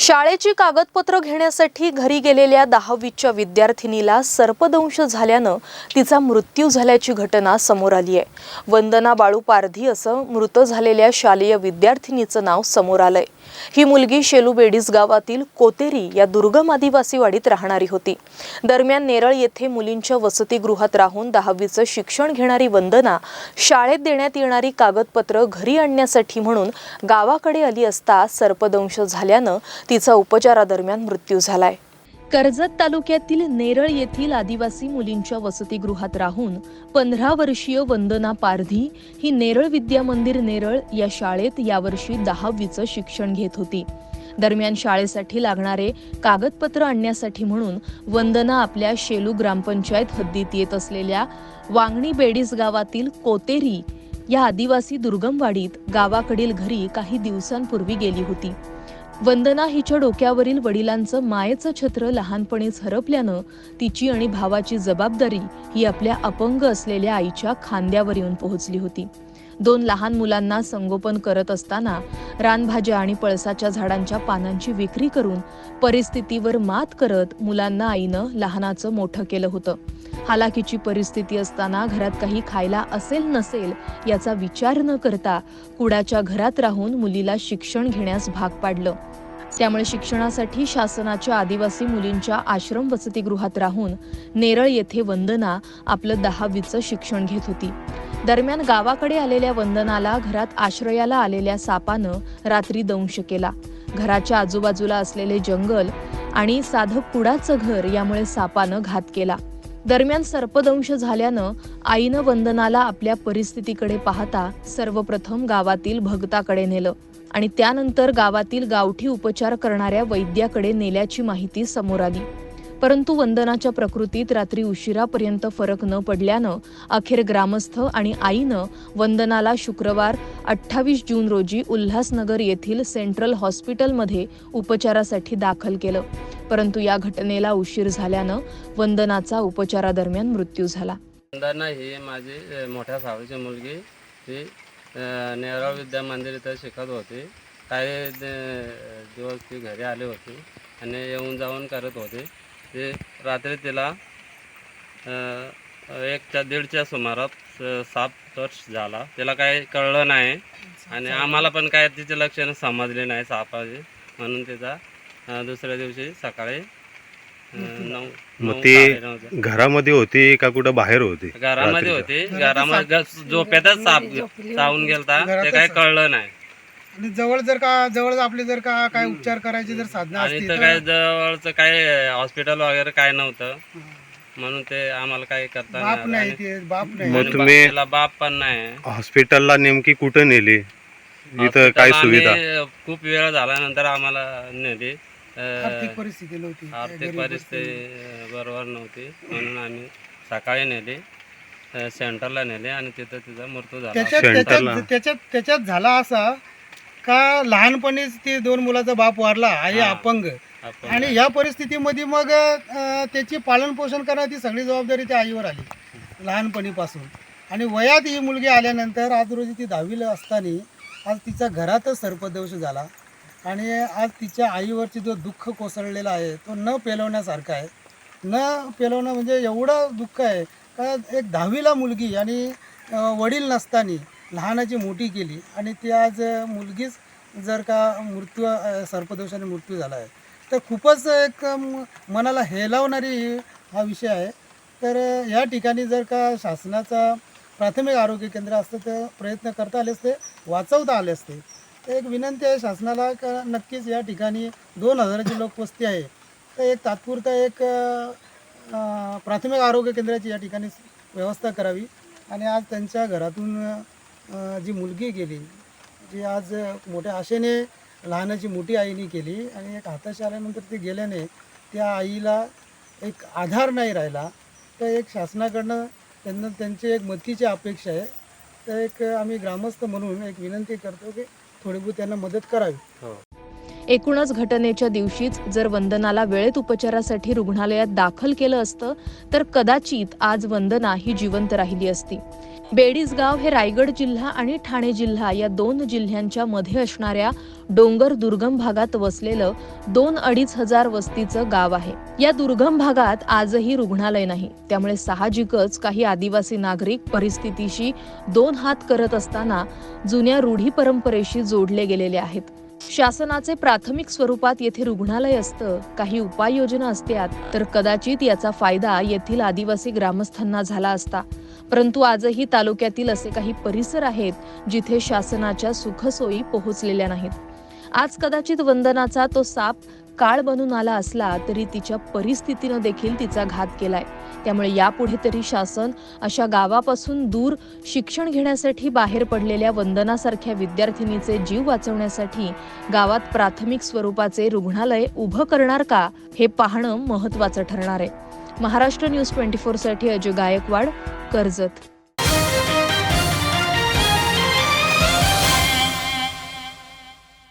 शाळेची कागदपत्र घेण्यासाठी घरी गेलेल्या दहावीच्या विद्यार्थिनीला सर्पदंश झाल्यानं तिचा मृत्यू झाल्याची घटना समोर आली आहे. वंदना बाळू पारधी असं मृत झालेल्या शालेय विद्यार्थिनीचं नाव समोर आलंय. ही मुलगी शेलू बेडीस गावातील कोतेरी या दुर्गम आदिवासी वाडीत राहणारी होती. दरम्यान नेरळ येथे मुलींच्या वसतिगृहात राहून दहावीचं शिक्षण घेणारी वंदना शाळेत देण्यात येणारी कागदपत्र घरी आणण्यासाठी म्हणून गावाकडे आली असता सर्पदंश झाल्यानं तिचा उपचारादरम्यान मृत्यू झालाय. कर्जत तालुक्यातील नेरळ येथील आदिवासी मुलींच्या वसतिगृहात राहून पंधरा वर्षीय वंदना पारधी ही नेरळ विद्या मंदिर नेरळ या शाळेत यावर्षी दहावीचं शिक्षण घेत होती. दरम्यान शाळेसाठी लागणारे कागदपत्र आणण्यासाठी म्हणून वंदना आपल्या शेलू ग्रामपंचायत हद्दीत येत असलेल्या वांगणी बेडीस गावातील कोतेरी या आदिवासी दुर्गमवाडीत गावाकडील घरी काही दिवसांपूर्वी गेली होती. वंदना हिच्या डोक्यावरील वडिलांचं मायेचं छत्र लहानपणीच हरपल्यानं तिची आणि भावाची जबाबदारी ही आपल्या अपंग असलेल्या आईच्या खांद्यावर येऊन पोहोचली होती. दोन लहान मुलांना संगोपन करत असताना रानभाज्या आणि पळसाच्या झाडांच्या पानांची विक्री करून परिस्थितीवर मात करत मुलांना आईनं लहानाचं मोठं केलं होतं. हालाकीची परिस्थिती असताना घरात काही खायला असेल नसेल याचा विचार न करता कुडाच्या घरात राहून मुलीला शिक्षण घेण्यास भाग पाडलं. त्यामुळे शिक्षणासाठी शासनाच्या आदिवासी मुलींच्या आश्रम वसतिगृहात राहून नेरळ येथे वंदना आपलं दहावीचं शिक्षण घेत होती. दरम्यान गावाकडे आलेल्या वंदनाला घरात आश्रयाला आलेल्या सापानं रात्री दंश केला. घराच्या आजूबाजूला असलेले जंगल आणि साधं कुडाचं घर यामुळे सापानं घात केला. दरम्यान सर्पदंश झाल्यानं आईनं वंदनाला आपल्या परिस्थितीकडे पाहता सर्वप्रथम गावातील भगताकडे नेलं आणि त्यानंतर गावातील गावठी उपचार करणाऱ्या वैद्याकडे नेल्याची माहिती समोर आली. परंतु वंदनाच्या प्रकृतीत रात्री उशिरापर्यंत फरक न पडल्यानं अखेर ग्रामस्थ आणि आईनं वंदनाला शुक्रवार अठ्ठावीस जून रोजी उल्हासनगर येथील सेंट्रल हॉस्पिटलमध्ये उपचारासाठी दाखल केलं. परंतु या घटनेला उशीर झाल्यानं वंदनाचा उपचारादरम्यान मृत्यू झाला. वंदना ही माझी मोठ्या सावळीची मुलगी. ती नेहराव विद्या मंदिर इथं शिकत होती. काही दिवस ती घरी आले होती आणि येऊन जाऊन करत होते. ते रात्री तिला एकच्या दीडच्या सुमारात साप टच झाला. तिला काही कळलं नाही. आणि आम्हाला पण काय तिचे लक्षणं समजले नाही सापाचे. म्हणून तिचा दुसऱ्या दिवशी सकाळी नऊ मग ती घरामध्ये होती का कुठं बाहेर होती? घरामध्ये रात्रीचं? होती. घरामध्ये झोपेतच साप चावून गेलता. ते काही कळलं नाही. आणि जवळ जर का जवळ आपले जर का काय उपचार करायची जर साधनं आणि असतील तर काय जवळचं काय हॉस्पिटल वगैरे काय नव्हतं. म्हणून ते आम्हाला काही करता बाप नाही नाही आलं. ते बाप नाही. मग आणि तुम्ही- बाप पण नाही. हॉस्पिटलला नेमकी कुठं नेली? इथं हॉस्पिटल काय आम्ही सुविधा खूप वेळ झाल्यानंतर आम्हाला नेली. आर्थिक परिस्थिती नव्हती. आर्थिक परिस्थिती बरोबर नव्हती. म्हणून आम्ही सकाळी नेली सेंटरला नेले आणि तिथं तिचा मृत्यू झाला. त्याच्यात सेंटरला. त्याच्यात त्याच्यात त्याच्यात झाला असा का लहानपणीच ते दोन मुलाचा बाप वारला आई. अपंग. आणि या परिस्थितीमध्ये मग अं, त्याची पालन पोषण करण्याची सगळी जबाबदारी त्या आईवर आली लहानपणीपासून. आणि वयात ही मुलगी आल्यानंतर आज रोजी ती दहावीला असताना आज तिच्या घरातच सर्पदंश झाला. आणि आज तिच्या आईवरची जो दुःख कोसळलेला आहे तो न पेलवण्यासारखा आहे. न पेलवणं म्हणजे एवढं दुःख आहे का एक दहावीला मुलगी आणि वडील नसताना लहानाची मोठी केली आणि ती आज मुलगीच जर का मृत्यू सर्पदोषाने मृत्यू झाला आहे. तर खूपच एक मनाला हेलावणारी हा विषय आहे. तर या ठिकाणी जर का शासनाचा प्राथमिक आरोग्य केंद्र असतं तर प्रयत्न करता आले असते वाचवता आले असते. एक विनंती आहे शासनाला का नक्कीच या ठिकाणी दोन हजाराची लोकवस्ती आहे. तर एक तात्पुरता एक प्राथमिक आरोग्य केंद्राची या ठिकाणी व्यवस्था करावी. आणि आज त्यांच्या घरातून जी मुलगी गेली जी आज मोठ्या आशेने लहानाची मोठी आईने केली आणि एक हाताशी आल्यानंतर ती गेल्याने त्या आईला एक आधार नाही राहिला. तर एक शासनाकडनं त्यांना त्यांची एक मदतीची अपेक्षा आहे. तर एक आम्ही ग्रामस्थ म्हणून एक विनंती करतो की थोडी बहुत त्यांना मदत करावी. हो. एकूणच घटनेच्या दिवशीच जर वंदनाला वेळेत उपचारासाठी रुग्णालयात दाखल केलं असतं तर कदाचित आज वंदना ही जिवंत राहिली असती. बेडीसगाव हे रायगड जिल्हा आणि ठाणे जिल्हा या दोन जिल्ह्यांच्या मध्ये असणाऱ्या डोंगर दुर्गम भागात वसलेलं दोन अडीच हजार वस्तीचं गाव आहे. या दुर्गम भागात आजही रुग्णालय नाही. त्यामुळे साहजिकच काही आदिवासी नागरिक परिस्थितीशी दोन हात करत असताना जुन्या रूढी परंपरेशी जोडले गेलेले आहेत. शासनाचे प्राथमिक स्वरूपात येथे रुग्णालय असतं काही उपाययोजना असत्यात. तर कदाचित याचा फायदा येथील आदिवासी ग्रामस्थांना झाला असता. परंतु आजही तालुक्यातील असे काही परिसर आहेत जिथे शासनाच्या सुखसोयी पोहोचलेल्या नाहीत. आज कदाचित वंदनाचा तो साप काळ बनून आला असला तरी तिच्या परिस्थितीनं देखील तिचा घात केलाय. त्यामुळे यापुढे तरी शासन अशा गावापासून दूर शिक्षण घेण्यासाठी बाहेर पडलेल्या वंदनासारख्या विद्यार्थिनीचे जीव वाचवण्यासाठी गावात प्राथमिक स्वरूपाचे रुग्णालय उभं करणार का हे पाहणं महत्वाचं ठरणार आहे. महाराष्ट्र न्यूज ट्वेंटी फोरसाठी अजय गायकवाड कर्जत.